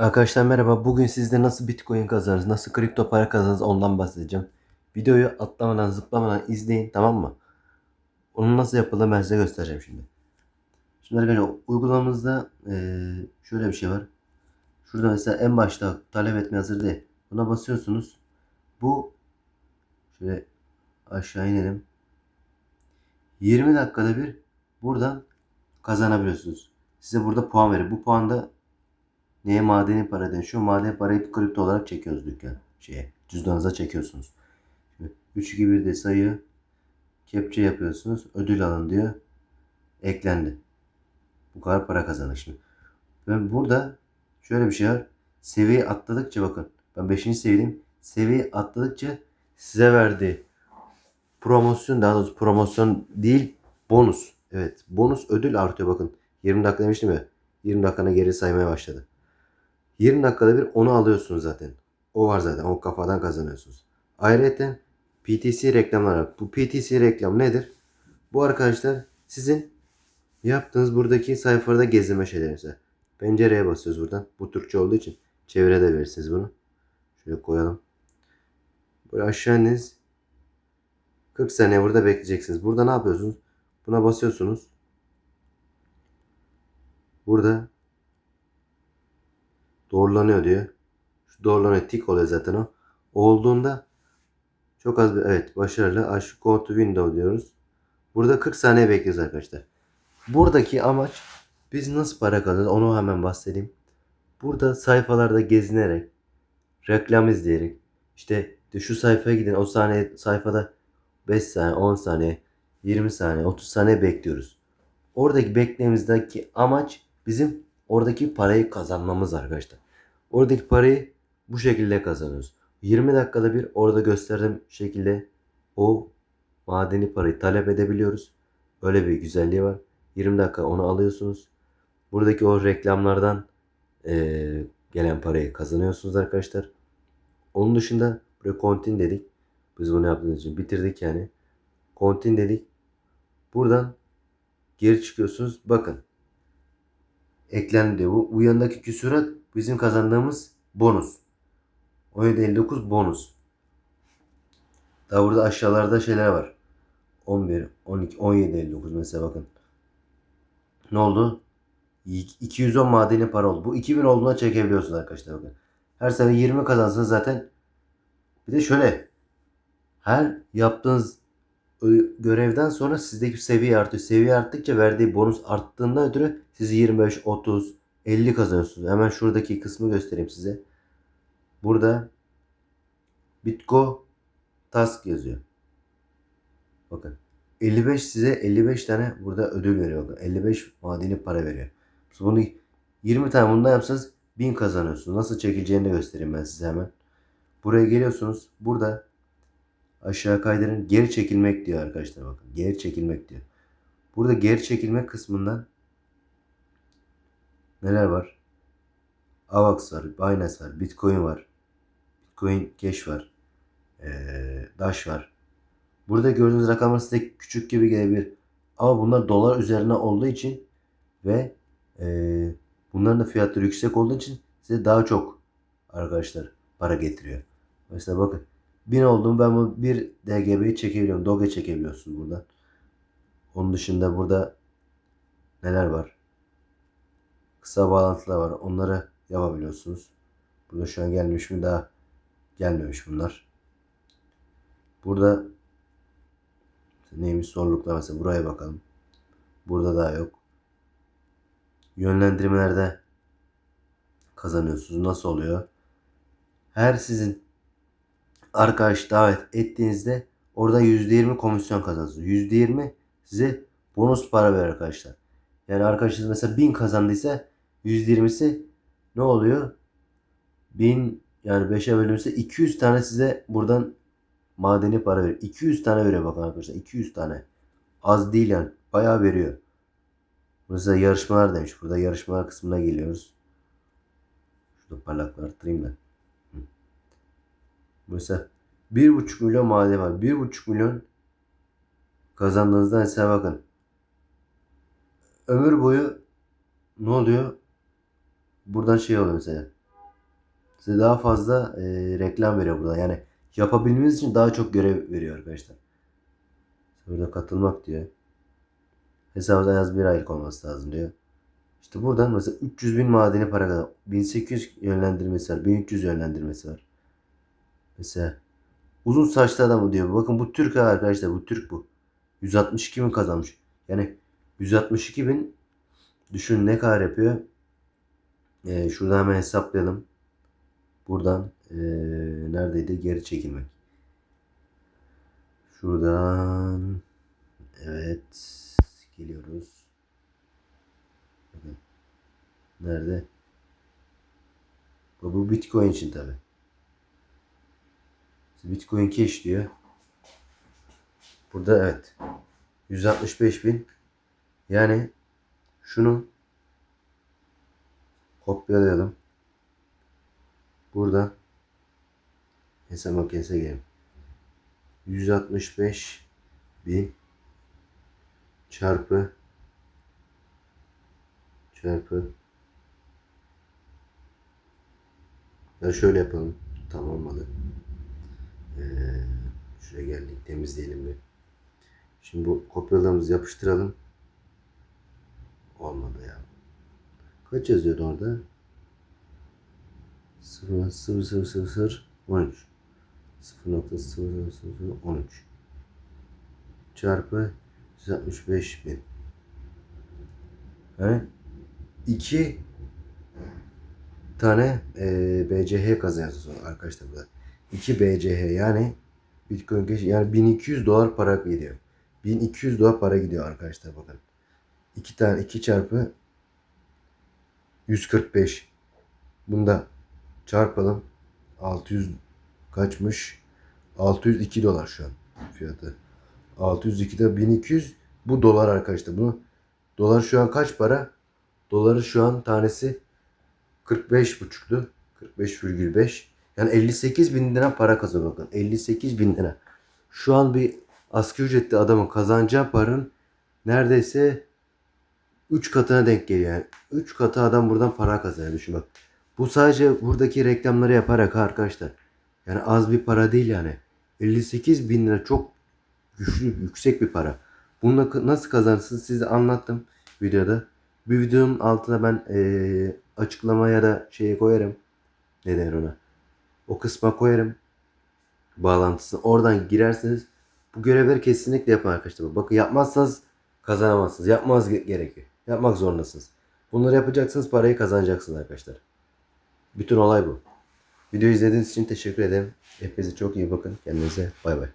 Arkadaşlar merhaba. Bugün sizde nasıl Bitcoin kazanırız, nasıl kripto para kazanırız ondan bahsedeceğim. Videoyu atlamadan, zıplamadan izleyin tamam mı? Onun nasıl yapıldığını ben size göstereceğim şimdi. Şimdi arkadaşlar uygulamamızda eee, şöyle bir şey var. Şurada mesela en başta talep etme hazır değil. Buna basıyorsunuz. Bu şöyle aşağı inelim. 20 dakikada bir buradan kazanabiliyorsunuz. Size burada puan verir. Bu puan da Neye madeni para dönüşüyor? Madeni parayı kripto olarak çekiyoruz dükkan. Şeye, cüzdanınıza çekiyorsunuz. Şimdi 3 2 1 de sayı kepçe yapıyorsunuz. Ödül alın diyor. Eklendi. Bu kadar para kazandık şimdi. Ben burada şöyle bir şey var. Seviye atladıkça bakın. Ben 5. seviyedeyim. Seviye atladıkça size verdiği promosyon daha doğrusu promosyon değil bonus. Evet bonus ödül artıyor bakın. 20 dakika demiştim ya. 20 dakikana geri saymaya başladı. 20 dakikada bir onu alıyorsunuz zaten. O var zaten. O kafadan kazanıyorsunuz. Ayrıca PTC reklamlar. Bu PTC reklam nedir? Bu arkadaşlar sizin yaptığınız buradaki sayfalarda gezdirme şeyleri. Pencereye basıyoruz buradan. Bu Türkçe olduğu için çevire de verirsiniz bunu. Şöyle koyalım. Böyle aşağı indiniz. 40 saniye burada bekleyeceksiniz. Burada ne yapıyorsunuz? Buna basıyorsunuz. Burada doğrulanıyor diyor. Şu doğrulanıyor tik oluyor zaten o. Olduğunda çok az bir evet başarılı aç go to window diyoruz. Burada 40 saniye bekliyoruz arkadaşlar. Buradaki amaç biz nasıl para kazanırız onu hemen bahsedeyim. Burada sayfalarda gezinerek reklam izleyerek işte şu sayfaya gidin o saniye sayfada 5 saniye 10 saniye 20 saniye 30 saniye bekliyoruz. Oradaki beklememizdeki amaç bizim oradaki parayı kazanmamız arkadaşlar. Oradaki parayı bu şekilde kazanıyoruz. 20 dakikada bir orada gösterdiğim şekilde o madeni parayı talep edebiliyoruz. Öyle bir güzelliği var. 20 dakika onu alıyorsunuz. Buradaki o reklamlardan eee, gelen parayı kazanıyorsunuz arkadaşlar. Onun dışında buraya kontin dedik. Biz bunu yaptığımız için bitirdik yani. Kontin dedik. Buradan geri çıkıyorsunuz. Bakın. Eklendi. Bu, bu yanındaki küsurat bizim kazandığımız bonus. 17.59 bonus. Daha burada aşağılarda şeyler var. 11, 12, 17.59 mesela bakın. Ne oldu? 210 madeni para oldu. Bu 2000 olduğuna çekebiliyorsunuz arkadaşlar bakın. Her sene 20 kazansanız zaten bir de şöyle her yaptığınız görevden sonra sizdeki seviye artıyor. Seviye arttıkça verdiği bonus arttığından ötürü siz 25, 30, 50 kazanıyorsunuz. Hemen şuradaki kısmı göstereyim size. Burada Bitco Task yazıyor. Bakın 55 size 55 tane burada ödül veriyor. Bakın 55 madeni para veriyor. Bunu 20 tane bundan yapsanız 1000 kazanıyorsunuz. Nasıl çekileceğini de göstereyim ben size hemen. Buraya geliyorsunuz. Burada aşağı kaydırın. Geri çekilmek diyor arkadaşlar bakın. Geri çekilmek diyor. Burada geri çekilmek kısmından neler var? AVAX var, Binance var, Bitcoin var. Bitcoin Cash var. Ee, Dash var. Burada gördüğünüz rakamlar size küçük gibi gelebilir. Ama bunlar dolar üzerine olduğu için ve ee, bunların da fiyatları yüksek olduğu için size daha çok arkadaşlar para getiriyor. Mesela bakın 1000 olduğum ben bu 1 DGB'yi çekebiliyorum. Doge çekebiliyorsun buradan. Onun dışında burada neler var? Kısa bağlantılar var. Onları yapabiliyorsunuz. Burada şu an gelmiş mi? Daha gelmemiş bunlar. Burada neymiş zorluklar mesela buraya bakalım. Burada daha yok. Yönlendirmelerde kazanıyorsunuz. Nasıl oluyor? Her sizin arkadaş davet ettiğinizde orada %20 komisyon kazanıyorsunuz. %20 size bonus para verir arkadaşlar. Yani arkadaşınız mesela 1000 kazandıysa %20'si ne oluyor? 1000 yani 5'e bölünürse 200 tane size buradan madeni para veriyor. 200 tane veriyor bakın arkadaşlar. 200 tane. Az değil yani. Bayağı veriyor. Mesela yarışmalar demiş. Burada yarışmalar kısmına geliyoruz. Şurada parlaklığı arttırayım ben. Mesela 1,5 milyon madeni var. 1,5 milyon kazandığınızda mesela bakın. Ömür boyu ne oluyor? Buradan şey oluyor mesela. size daha fazla e, reklam veriyor burada. Yani yapabilmeniz için daha çok görev veriyor arkadaşlar. Burada katılmak diyor. Hesabınızda en az bir aylık olması lazım diyor. İşte buradan mesela 300 bin madeni para kadar. 1800 yönlendirmesi var. 1300 yönlendirmesi var. Mesela uzun saçlı adam diyor. Bakın bu Türk ha arkadaşlar. Bu Türk bu. 162 bin kazanmış. Yani 162 bin düşün ne kadar yapıyor. Ee, şuradan hemen hesaplayalım. Buradan ee, neredeydi? Geri çekilmek. Şuradan evet geliyoruz. Nerede? Bu, Bitcoin için tabi. Bitcoin cash diyor. Burada evet. 165 bin. Yani şunu kopyalayalım. Burada hesap makinesine girelim. 165 bin çarpı çarpı ya şöyle yapalım. Tam olmadı. Ee, şuraya geldik. Temizleyelim bir. Şimdi bu kopyalarımızı yapıştıralım. Olmadı ya. Kaç yazıyordu orada? 0 0 0 0 0 13 0.0013 çarpı 165 bin. Yani iki tane e, BCH kazanıyorsunuz arkadaşlar burada. 2 BCH yani Bitcoin Cash yani 1200 dolar para gidiyor. 1200 dolar para gidiyor arkadaşlar bakın. 2 tane 2 çarpı 145. Bunda çarpalım. 600 kaçmış? 602 dolar şu an fiyatı. 602'de 1200 bu dolar arkadaşlar. Bunu dolar şu an kaç para? Doları şu an tanesi 45 buçuktu. 45,5. Yani 58 bin lira para kazanıyor bakın. 58 bin lira. Şu an bir asgari ücretli adamın kazanacağı paranın neredeyse 3 katına denk geliyor. Yani 3 katı adam buradan para kazanıyor düşün bak. Bu sadece buradaki reklamları yaparak arkadaşlar. Yani az bir para değil yani. 58 bin lira çok güçlü, yüksek bir para. Bunu na- nasıl kazanırsınız size anlattım videoda. Bir videonun altına ben eee açıklamaya da şeye koyarım. Ne denir ona? O kısma koyarım. Bağlantısını. Oradan girerseniz bu görevleri kesinlikle yapın arkadaşlar. Bakın yapmazsanız kazanamazsınız. Yapmaz ge- gerekiyor. Yapmak zorundasınız. Bunları yapacaksınız parayı kazanacaksınız arkadaşlar. Bütün olay bu. Videoyu izlediğiniz için teşekkür ederim. Hepinize çok iyi bakın. Kendinize bay bay.